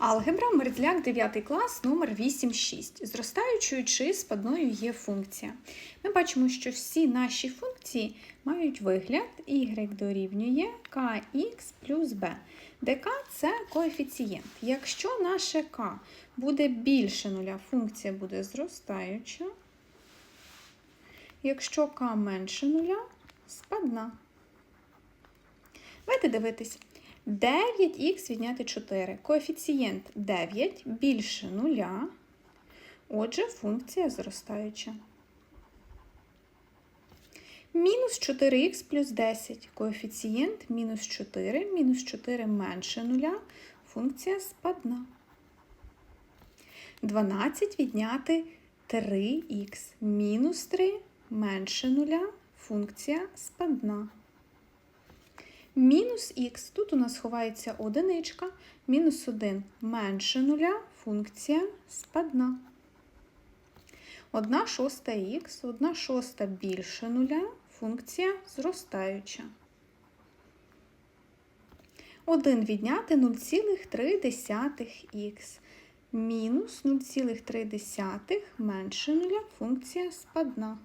Алгебра, мерзляк 9 клас, номер 8,6. Зростаючою чи спадною є функція. Ми бачимо, що всі наші функції мають вигляд y дорівнює kx плюс b, де k – це коефіцієнт. Якщо наше k буде більше нуля, функція буде зростаюча. Якщо k менше нуля, спадна. Давайте дивитись. 9х відняти 4. Коефіцієнт 9 більше нуля. Отже, функція зростаюча. Мінус 4х плюс 10. Коефіцієнт мінус 4, мінус 4 менше нуля. Функція спадна. 12 відняти 3х. Мінус 3 менше нуля. Функція спадна. Мінус х, тут у нас ховається одиничка, мінус 1 менше нуля, функція спадна. 1 шоста х, 1 шоста більше нуля, функція зростаюча. 1 відняти 0,3х. Мінус 0,3 менше нуля, функція спадна.